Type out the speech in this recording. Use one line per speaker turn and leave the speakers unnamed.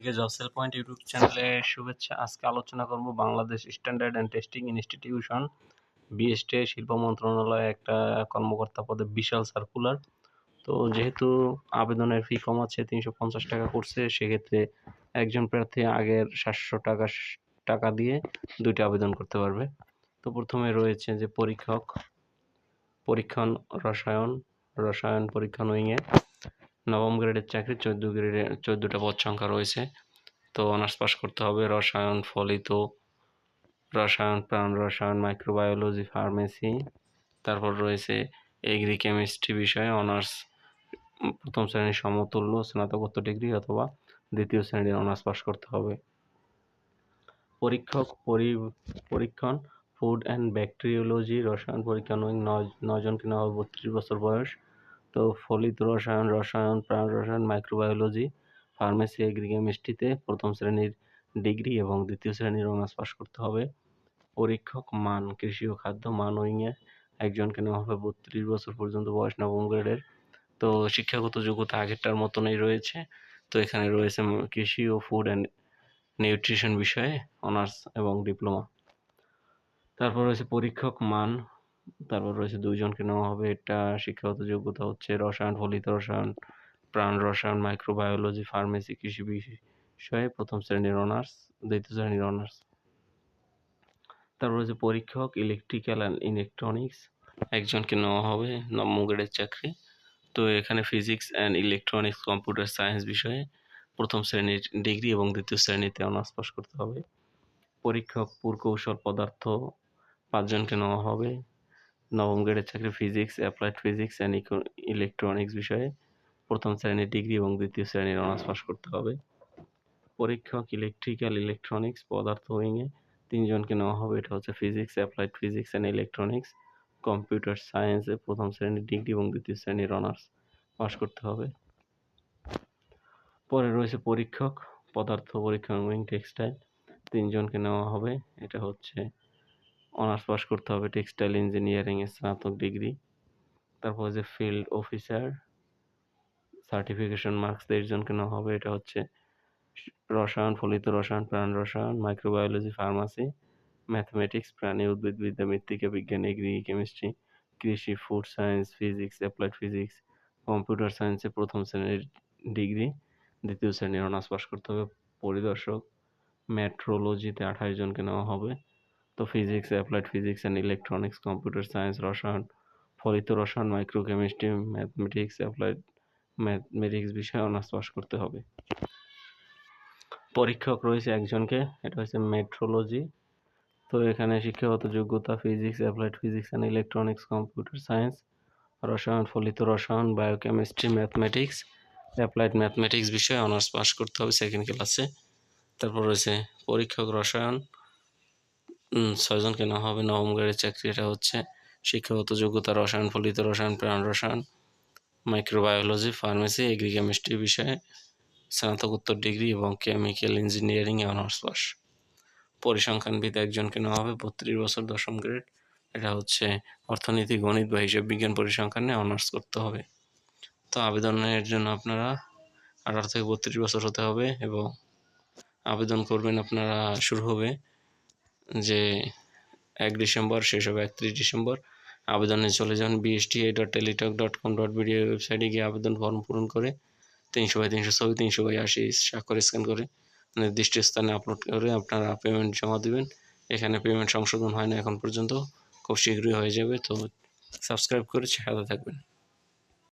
জবসেল point YouTube চ্যানেলে শুভেচ্ছা। আজকে আলোচনা করব Bangladesh standard and testing institution B S T শিল্প মন্ত্রণালয়ে একটা কর্মকর্তা পদে বিশাল সার্কুলার তো যেহেতু আবেদনের ফি কম আছে, তিনশো পঞ্চাশ টাকা করছে, সেক্ষেত্রে একজন প্রার্থী আগের সাতশো টাকা টাকা দিয়ে দুইটা আবেদন করতে পারবে। তো প্রথমে রয়েছে যে পরীক্ষক, পরীক্ষণ রসায়ন রসায়ন পরীক্ষণ উইংয়ে। নবম গ্রেডের চাকরি, চোদ্দ গ্রেডে, চোদ্দোটা পদ সংখ্যা রয়েছে। তো অনার্স পাস করতে হবে। রসায়ন, ফলিত, রসায়ন, প্রাণ রসায়ন মাইক্রোবায়োলজি ফার্মেসি তারপর রয়েছে এগ্রি কেমিস্ট্রি বিষয়ে অনার্স, প্রথম শ্রেণির সমতুল্য, স্নাতকোত্তর ডিগ্রি অথবা দ্বিতীয় শ্রেণির অনার্স পাস করতে হবে। পরীক্ষক পরীক্ষণ ফুড অ্যান্ড ব্যাকটেরিওলজি রসায়ন পরীক্ষা নয়, নয়জনকে নেওয়া হবে, বত্রিশ বছর বয়স। তো ফলিত রসায়ন রসায়ন প্রাণ রসায়ন মাইক্রোবায়োলজি ফার্মেসি এগ্রিকেমিস্ট্রিতে প্রথম শ্রেণির ডিগ্রি এবং দ্বিতীয় শ্রেণির অনার্স পাস করতে হবে। পরীক্ষক মান, কৃষি ও খাদ্য মান উইংয়ে একজনকে নেওয়া হবে বত্রিশ বছর পর্যন্ত বয়স নবম গ্রেডের। তো শিক্ষাগত যোগ্যতা আগেরটার মতনই রয়েছে। তো এখানে রয়েছে কৃষি ও ফুড অ্যান্ড নিউট্রিশন বিষয়ে অনার্স এবং ডিপ্লোমা তারপর রয়েছে পরীক্ষক মান তারপর রয়েছে দুইজনকে নেওয়া হবে। এটা শিক্ষাগত যোগ্যতা হচ্ছে রসায়ন, ফলিত রসায়ন, প্রাণ রসায়ন মাইক্রোবায়োলজি ফার্মেসি কৃষি বিষয়ে প্রথম শ্রেণির অনার্স দ্বিতীয় শ্রেণির অনার্স তারপর রয়েছে পরীক্ষক ইলেকট্রিক্যাল অ্যান্ড ইলেকট্রনিক্স একজনকে নেওয়া হবে নবম গ্রেডের চাকরি। তো এখানে physics and electronics computer science বিষয়ে প্রথম শ্রেণির ডিগ্রি এবং দ্বিতীয় শ্রেণীতে অনার্স পাস করতে হবে। পরীক্ষক, পুরকৌশল, পদার্থ, পাঁচজনকে নেওয়া হবে। নবম গ্রেডের চাকরি physics applied physics and electronics বিষয়ে প্রথম শ্রেণির ডিগ্রি এবং দ্বিতীয় শ্রেণির অনার্স পাস করতে হবে। পরীক্ষক ইলেকট্রিক্যাল ইলেকট্রনিক্স পদার্থ উইংয়ে তিনজনকে নেওয়া হবে। এটা হচ্ছে physics applied physics and electronics computer সায়েন্সে প্রথম শ্রেণির ডিগ্রি এবং দ্বিতীয় শ্রেণির অনার্স পাস করতে হবে। পরে রয়েছে পরীক্ষক, পদার্থ পরীক্ষা উইং টেক্সটাইল তিনজনকে নেওয়া হবে। এটা হচ্ছে অনার্স পাস করতে হবে টেক্সটাইল ইঞ্জিনিয়ারিংয়ে স্নাতক ডিগ্রি তারপর যে ফিল্ড অফিসার সার্টিফিকেশন মার্কস জনকে নেওয়া হবে, এটা হচ্ছে রসায়ন, ফলিত রসায়ন, প্রাণ রসায়ন মাইক্রোবায়োলজি ফার্মাসি ম্যাথমেটিক্স প্রাণী উদ্ভিদবিদ্যা মৃত্তিকা বিজ্ঞান এগ্রি কেমিস্ট্রি কৃষি food science physics applied physics computer সায়েন্সে প্রথম শ্রেণির ডিগ্রি দ্বিতীয় শ্রেণির অনার্স পাস করতে হবে। পরিদর্শক মেট্রোলজিতে আঠাশ জনকে নেওয়া হবে। তো physics applied physics and electronics computer science রসায়ন ফলিত রসায়ন মাইক্রোকেমিস্ট্রি ম্যাথমেটিক্স অ্যাপ্লাইড ম্যাথমেটিক্স বিষয়ে অনার্স পাস করতে হবে। পরীক্ষক রয়েছে একজনকে, এটা হচ্ছে মেট্রোলজি তো এখানে শিক্ষাগত যোগ্যতা physics applied physics and electronics computer science রসায়ন ফলিত রসায়ন বায়োকেমিস্ট্রি ম্যাথমেটিক্স অ্যাপ্লাইড ম্যাথমেটিক্স বিষয়ে অনার্স পাস করতে হবে সেকেন্ড ক্লাসে তারপর রয়েছে পরীক্ষক রসায়ন ছয়জনকে নেওয়া হবে। নবম গ্রেডের চাকরি এটা হচ্ছে শিক্ষাগত যোগ্যতা, রসায়ন, ফলিত রসায়ন, প্রাণ রসায়ন মাইক্রোবায়োলজি ফার্মেসি এগ্রিকেমিস্ট্রি বিষয়ে স্নাতকোত্তর ডিগ্রি এবং কেমিক্যাল ইঞ্জিনিয়ারিং অনার্স পাস। পরিসংখ্যানবিদ একজনকে নেওয়া হবে, বত্রিশ বছর দশম গ্রেড এটা হচ্ছে অর্থনীতি, গণিত বা হিসাব বিজ্ঞান পরিসংখ্যানে অনার্স করতে হবে। তো আবেদনের জন্য আপনারা আঠারো থেকে বত্রিশ বছর হতে হবে এবং আবেদন করবেন আপনারা শুরু হবে যে এক ডিসেম্বর, শেষ হবে একত্রিশ ডিসেম্বর। আবেদনে চলে যান B S T A dot Teletalk dot com dot BDO ওয়েবসাইটে গিয়ে আবেদন ফর্ম পূরণ করে তিনশো বাই তিনশো ছবি তিনশো বাই আশি স্বাক্ষর স্ক্যান করে নির্দিষ্ট স্থানে আপলোড করে আপনারা পেমেন্ট জমা দেবেন। এখানে পেমেন্ট সংশোধন হয় না এখন পর্যন্ত, খুব শীঘ্রই হয়ে যাবে। তো সাবস্ক্রাইব করে সাথে থাকবেন।